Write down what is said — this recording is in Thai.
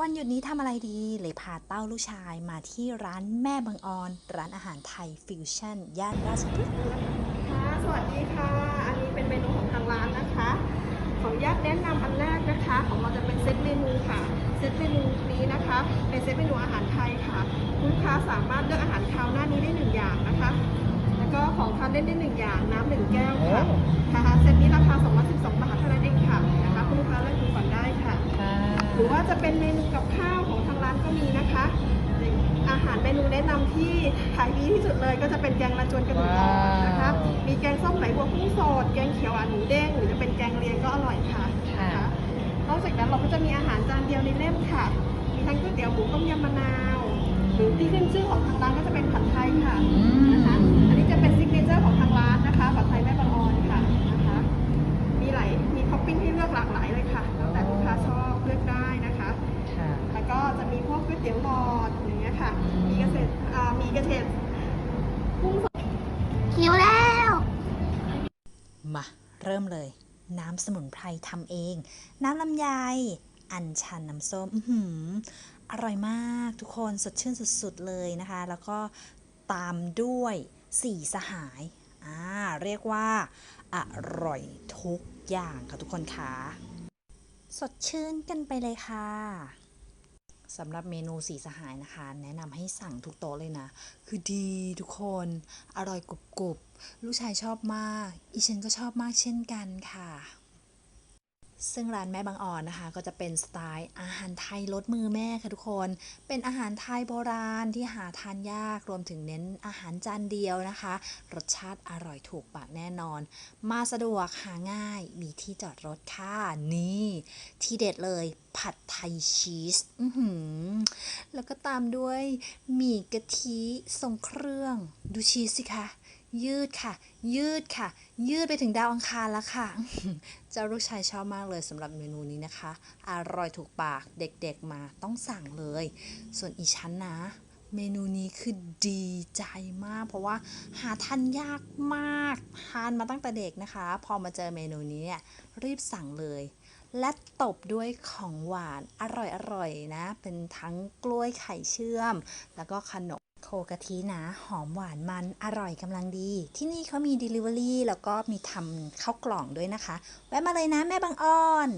วันหยุดนี้ทำอะไรดี เลยพาเต้าลูกชายมาที่ร้านแม่บางออน ร้านอาหารไทยฟิวชั่น ย่านราชพฤกษ์ค่ะสวัสดีค่ะ อันนี้เป็นเมนูของทางร้านนะคะ ขออนุญาตแนะนำอันแรกนะคะ ของเราจะเป็นเซตเมนูค่ะ เซตเมนูนี้นะคะ เป็นเซตเมนูอาหารไทยค่ะคุณลูกค้าสามารถเลือกอาหารคาวหน้านี้ได้หนึ่งอย่างนะคะ แล้วก็ของทานเล่นได้หนึ่งอย่าง น้ำหนึ่งแก้วค่ะค่ะเซต เป็นเมนูกับข้าวของทางร้านก็มีนะคะ อาหารเมนูแนะนำที่ขายดีที่สุดเลย ก็จะเป็นแกงระจวนกระดูกอ่อนนะคะ มีแกงส้มไหลบัวกุ้งสด แกงเขียวหวานหมูเด้งหรือจะเป็นแกงเลียงก็อร่อยค่ะค่ะนะคะนอกจากนั้นเราก็จะมีอาหารจานเดียวในเล่มค่ะ มีทั้งก๋วยเตี๋ยวหมูต้มยำมะนาว หรือที่ขึ้นชื่อของทางร้านก็จะเป็นผัดไทยค่ะ เตี๋ยวหลอดอย่างเงี้ยค่ะ มีเกษตรอ่ามีเกษตรกุ้งสดหิวแล้ว มาเริ่มเลย น้ำสมุนไพรทำเอง น้ำลำไยอัญชันน้ำส้มอื้อหืออร่อยมากทุกคนสดชื่นสุดๆเลยนะคะ แล้วก็ตามด้วยสี่สหายอ่าเรียกว่า อร่อยทุกอย่างค่ะทุกคนค่ะ สดชื่นกันไปเลยค่ะ สำหรับเมนูสีสหายนะคะ แนะนำให้สั่งทุกโต๊ะเลยนะ คือดีทุกคนอร่อยกรุบกรุบลูกชายชอบมาก อีฉันก็ชอบมากเช่นกันค่ะ ซึ่งร้านแม่บางอ่อนนะคะ ก็จะเป็นสไตล์อาหารไทยรสมือแม่ค่ะทุกคน เป็นอาหารไทยโบราณที่หาทานยากรวมถึงเน้นอาหารจานเดียวนะคะ รสชาติอร่อยถูกปากแน่นอน มาสะดวกหาง่ายมีที่จอดรถค่ะนี่ ที่เด็ดเลยผัดไทยชีส แล้วก็ตามด้วยหมี่กะทิทรงเครื่อง ดูชีสสิคะ ยืดค่ะ ยืดค่ะ ยืดไปถึงดาวอังคารแล้วค่ะ เจ้าลูกชายชอบมากเลยสำหรับเมนูนี้นะคะ อร่อยถูกปากเด็กๆมาต้องสั่งเลย ส่วนอีชั้นนะเมนูนี้คือดีใจมาก เพราะว่าหาทานยากมาก ทานมาตั้งแต่เด็กนะคะ พอมาเจอเมนูนี้เนี่ยรีบสั่งเลย และตบด้วยของหวานอร่อยๆนะ เป็นทั้งกล้วยไข่เชื่อม แล้วก็ขนมโคกะทินะ หอมหวานมันอร่อยกำลังดี ที่นี่เขามี Delivery แล้วก็มีทำข้าวกล่องด้วยนะคะ แวะมาเลยนะแม่บางอ้อน